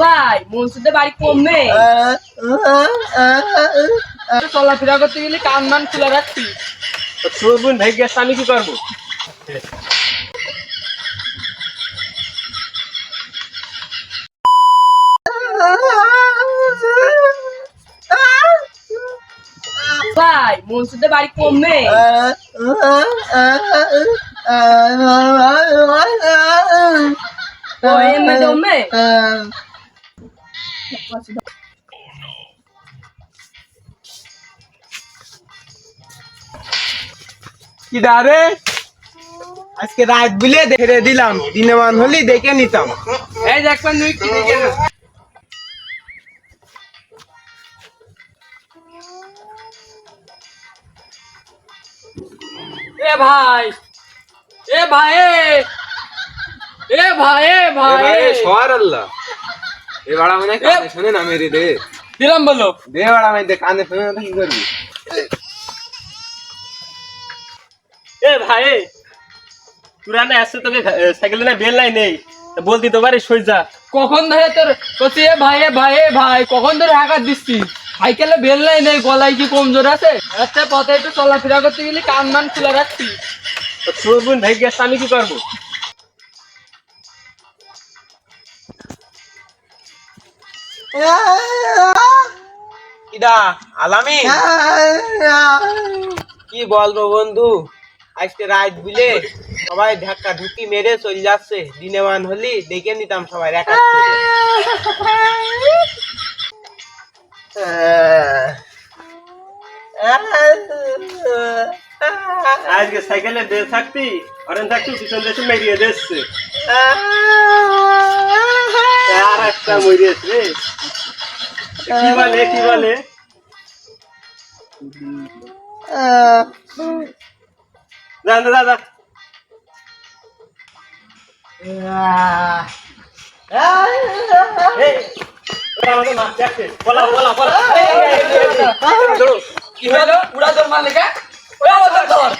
ভাই মনসুদের বাড়ি কমবে চলাফেরা করতে গেলে কান মান খোলা রাখছি। তোর বোন ভেগে গেছে আমি কি করব? ভাই মনসুদের বাড়ি কমবে ও এমনি জমবে কি দারে আজকে রাত বিলে দেখে দিলাম দিনে মান হলি দেখে নিতাম। এই দেখবেন তুই কি দেখে এ ভাই এ ভাই এ ভাই এ ভাই। সর আল্লাহ। এ বাড়া কানে শুনে না মেরে দে। দিলাম বলো। দে বাড়া কানে শুনে না কি করবি? এ ভাই তোরা না আসছে তোকে সাইকেলে না বেল নাই নেই। বলতি তো পারিস সই যা। কখন ধরে তোর কচি এ ভাই এ ভাই এ ভাই কখন ধরে হাঁকার দিচ্ছি? সাইকেলে বেল নাই নেই গলায় কি কমজোর আছে? আচ্ছা পথে একটু চলাফেরা করতে গেলে কান মান খোলা রাখছি। তোর বোন ভেগে গেছে আমি কি করব? কিডা আলামি। কি বলব বন্ধু? আজকে রাত বিলে সবাই ধাক্কা ঢুকি মেরে চলে যাচ্ছে। দিনে মান হলি দেখে নিতাম সবাই একা। আজকে সাইকেলে বেল থাকতি অরেন থাকতি পিছন দেশে মেরিয়ে দিচ্ছে। আর একটা মরিয়েছে রে। কি বলে কি বলে? এই, দৌড়ো। কি হলো? উড়া তোর মালিকা ওরা ধর।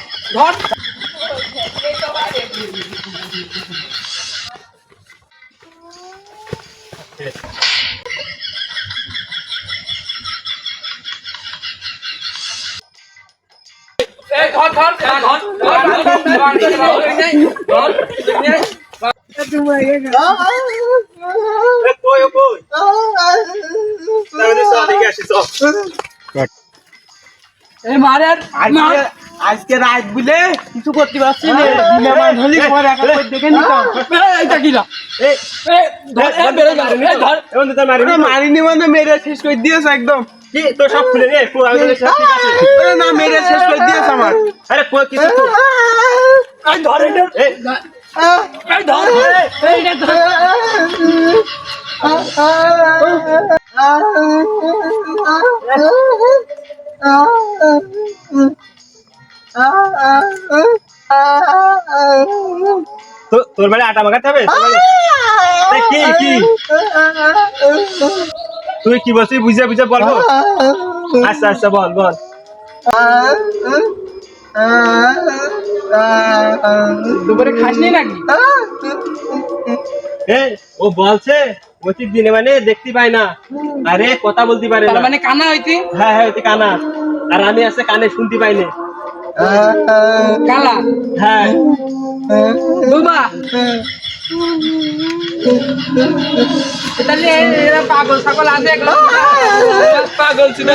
আজকে রাত বিলে কিছু করতে পারছি না মান দেখে নিতাম এইটা কি না এই, এই ধর এই বেরে যা এই ধর এ বন্ধু, তোর মারিনি ওরে তো? মারিনি মানে মেরে শেষ করে দিয়েছে একদম কি, তোর সব খুলে নে, কই, আমি তোদের সাথে ঠিক আছে। ওরে না মেরে শেষ করে দিয়েছে আমার। আরে, কই, কিছু কই। এই ধর এটা এই, এই ধর। এইটা তোর বাড়ি আটা মাখাতে হবে? কি কি? তুই কি বলছিস? বুঝে বুঝে বলব আচ্ছা আচ্ছা বল বল। দুপুরে খাসনি নাকি? ও বলছে অতীত দিনে মানে দেখতে পাই না। আরে কথা বলতে পারে না। মানে কানা হইতি? হ্যাঁ হ্যাঁ ওতে কানা। আর আমি আছে কানে শুনতে পাই না। কালা? হ্যাঁ। বাবা তাহলে এরা পাগল সকল আছে পাগল ছিল।